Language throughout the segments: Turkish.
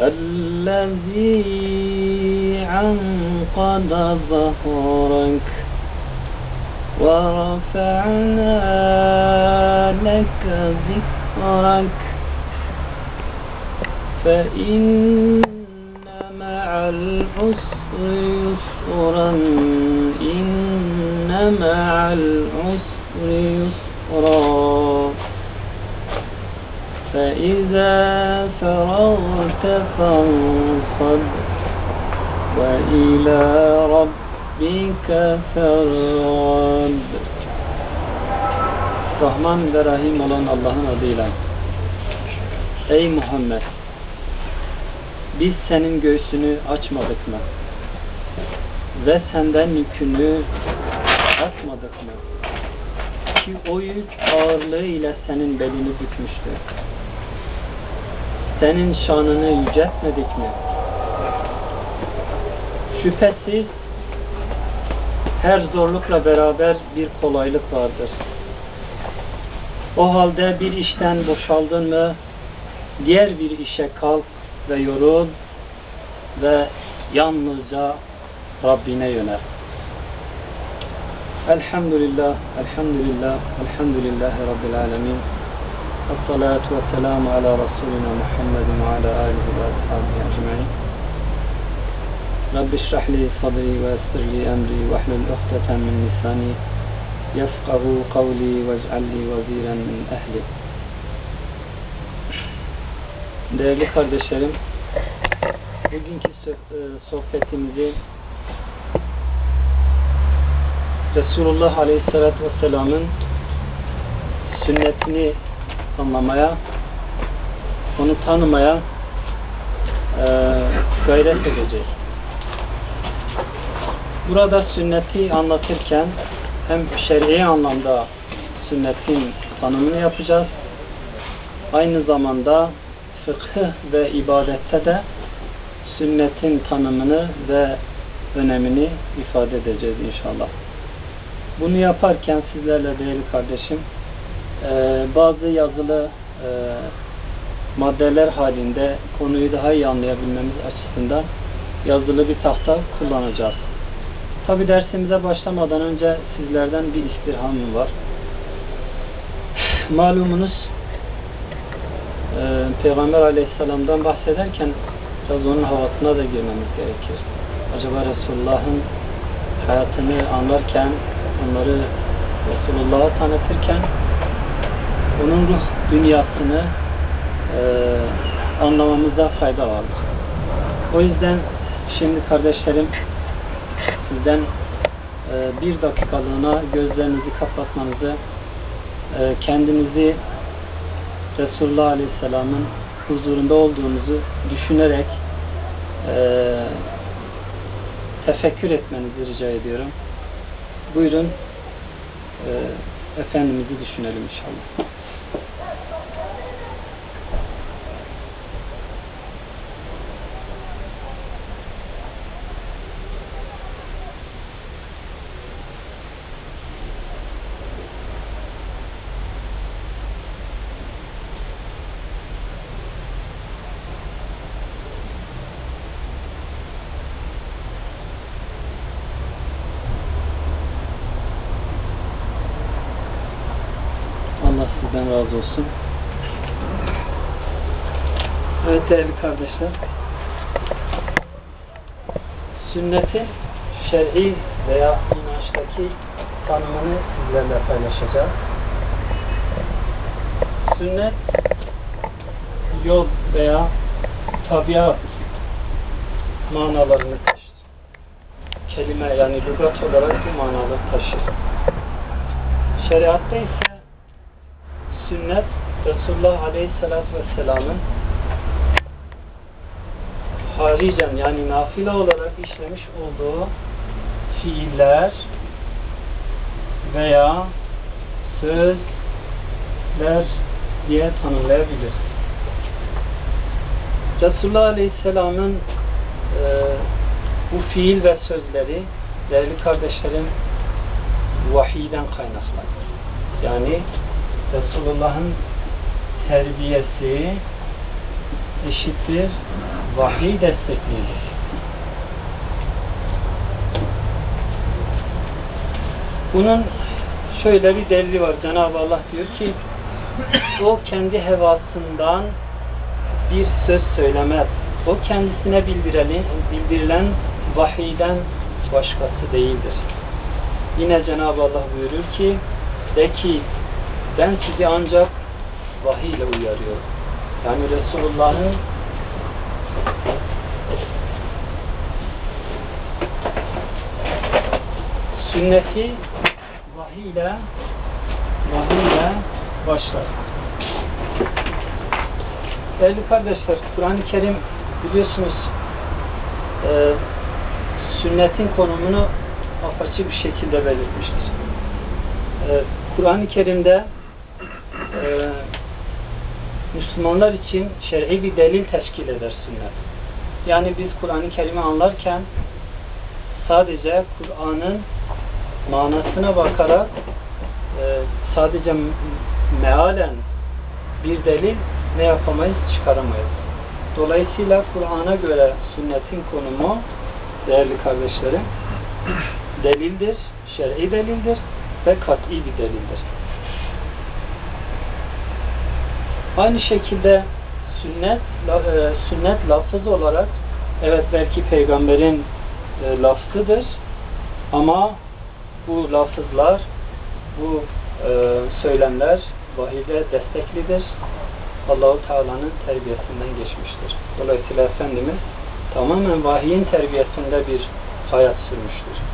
الذي عنقض ظهرك ورفعنا لك ذكرك فإن مع العسر يسرا إن مع العسر يسرا. فإذا فرغت فانصب وإلى ربك فارغب Rahman ve Rahim olan Allah'ın adıyla Ey Muhammed biz senin göğsünü açmadık mı? Ve senden yükünü atmadık mı? Ki o yük ağırlığı ile senin belini bükmüştü. Senin şanını yüceltmedik mi? Şüphesiz her zorlukla beraber bir kolaylık vardır. O halde bir işten boşaldın mı diğer bir işe kalk ve yorul ve yalnızca Rabbine yönel. Elhamdülillah, elhamdülillah, elhamdülillahi Rabbil alemin. الصلاة والسلام على رسولنا محمد وعلى آله وأصحابه أجمعين. رب اشرح لي صدري ويسر لي أمري واحلل عقدة من لساني يفقه قولي واجعل لي وزيرا من أهلي. Değerli kardeşlerim, bugünkü e, sohbetimizi Resulullah Aleyhisselatü Vesselam'ın sünnetini anlamaya, onu tanımaya e, gayret edeceğiz. Burada sünneti anlatırken hem şer'i anlamda sünnetin tanımını yapacağız. Aynı zamanda fıkıh ve ibadette de sünnetin tanımını ve önemini ifade edeceğiz inşallah. Bunu yaparken sizlerle değerli kardeşim e, bazı yazılı e, maddeler halinde konuyu daha iyi anlayabilmemiz açısından yazılı bir tahta kullanacağız. Tabi dersimize başlamadan önce sizlerden bir istirhamım var. Malumunuz e, Peygamber Aleyhisselam'dan bahsederken biraz onun havasına da girmemiz gerekir. Acaba Resulullah'ın hayatını anlarken, onları Resulullah'a tanıtırken onun ruh dünyasını e, anlamamızda fayda var. O yüzden şimdi kardeşlerim sizden e, bir dakikalığına gözlerinizi kapatmanızı e, kendinizi Resulullah Aleyhisselam'ın huzurunda olduğunuzu düşünerek e, tefekkür etmenizi rica ediyorum. Buyurun e, Efendimiz'i düşünelim inşallah. Allah sizden razı olsun. Evet değerli kardeşler. Sünnetin şer'i veya inançtaki tanımını sizlerle paylaşacağım. Sünnet yol veya tabiat manalarını taşır. Kelime yani lügat olarak bu manaları taşır. Şeriatta ise sünnet Resulullah Aleyhisselatü Vesselam'ın haricen yani nafile olarak işlemiş olduğu fiiller veya sözler diye tanımlayabilir. Resulullah Aleyhisselam'ın e, bu fiil ve sözleri değerli kardeşlerim vahiyden kaynaklanır. Yani Resulullah'ın terbiyesi eşittir vahiy desteklidir. Bunun şöyle bir delili var. Cenab-ı Allah diyor ki o kendi hevasından bir söz söylemez. O kendisine bildirilen, bildirilen vahiyden başkası değildir. Yine Cenab-ı Allah buyurur ki de ki ben sizi ancak vahiy ile uyarıyorum. Yani Resulullah'ın sünneti vahiy ile vahiy ile başlar. Değerli kardeşler, Kur'an-ı Kerim biliyorsunuz e, sünnetin konumunu apaçık bir şekilde belirtmiştir. E, Kur'an-ı Kerim'de e, Müslümanlar için şer'i bir delil teşkil eder sünnet. Yani biz Kur'an-ı Kerim'i anlarken sadece Kur'an'ın manasına bakarak e, sadece mealen bir delil ne yapamayız? Çıkaramayız. Dolayısıyla Kur'an'a göre sünnetin konumu değerli kardeşlerim delildir, şer'i delildir ve kat'i bir delildir. Aynı şekilde sünnet e, sünnet lafız olarak evet belki peygamberin e, lafzıdır ama bu lafızlar bu e, söylemler vahide desteklidir. Allahu Teala'nın terbiyesinden geçmiştir. Dolayısıyla Efendimiz tamamen vahiyin terbiyesinde bir hayat sürmüştür.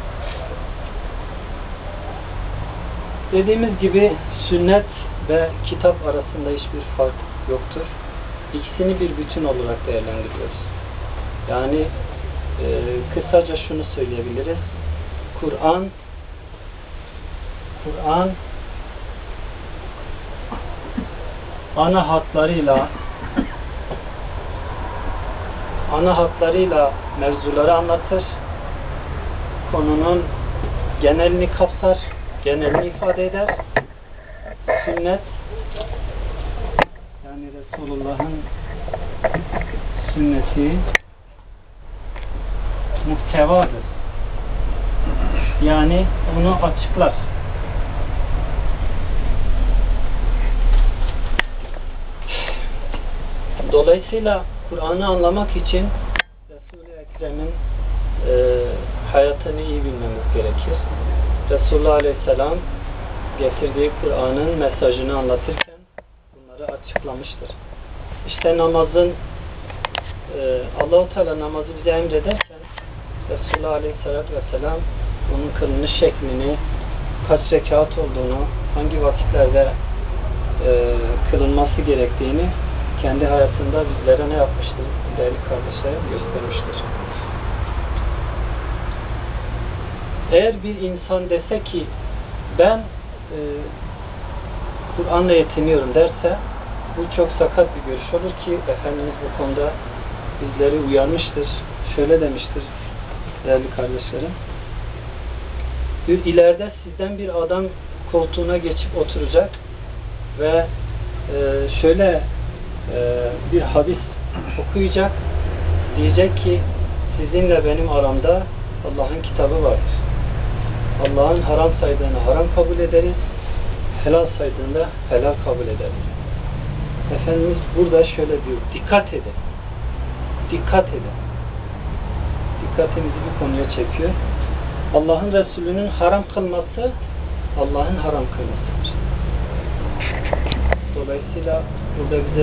Dediğimiz gibi sünnet ve kitap arasında hiçbir fark yoktur. İkisini bir bütün olarak değerlendiriyoruz. Yani e, kısaca şunu söyleyebiliriz. Kur'an Kur'an ana hatlarıyla ana hatlarıyla mevzuları anlatır. Konunun genelini kapsar, genelini ifade eder. Sünnet yani Resulullah'ın sünneti muhtevadır. Yani onu açıklar. Dolayısıyla Kur'an'ı anlamak için Resul-i Ekrem'in e, hayatını iyi bilmemiz gerekir. Resulullah Aleyhisselam getirdiği Kur'an'ın mesajını anlatırken bunları açıklamıştır. İşte namazın e, Allah-u Teala namazı bize emrederken Resulullah Aleyhisselatü Vesselam onun kılınış şeklini, kaç rekat olduğunu, hangi vakitlerde e, kılınması gerektiğini kendi hayatında bizlere ne yapmıştır? Değerli kardeşlerim göstermiştir. Eğer bir insan dese ki ben e, Kur'an'la yetiniyorum derse bu çok sakat bir görüş olur ki Efendimiz bu konuda bizleri uyarmıştır. Şöyle demiştir değerli kardeşlerim. Bir ileride sizden bir adam koltuğuna geçip oturacak ve e, şöyle e, bir hadis okuyacak diyecek ki sizinle benim aramda Allah'ın kitabı vardır. Allah'ın haram saydığını haram kabul ederiz. Helal saydığında helal kabul ederiz. Efendimiz burada şöyle diyor. Dikkat edin. Dikkat edin. Dikkatimizi bir konuya çekiyor. Allah'ın Resulü'nün haram kılması Allah'ın haram kılmasıdır. Dolayısıyla burada bize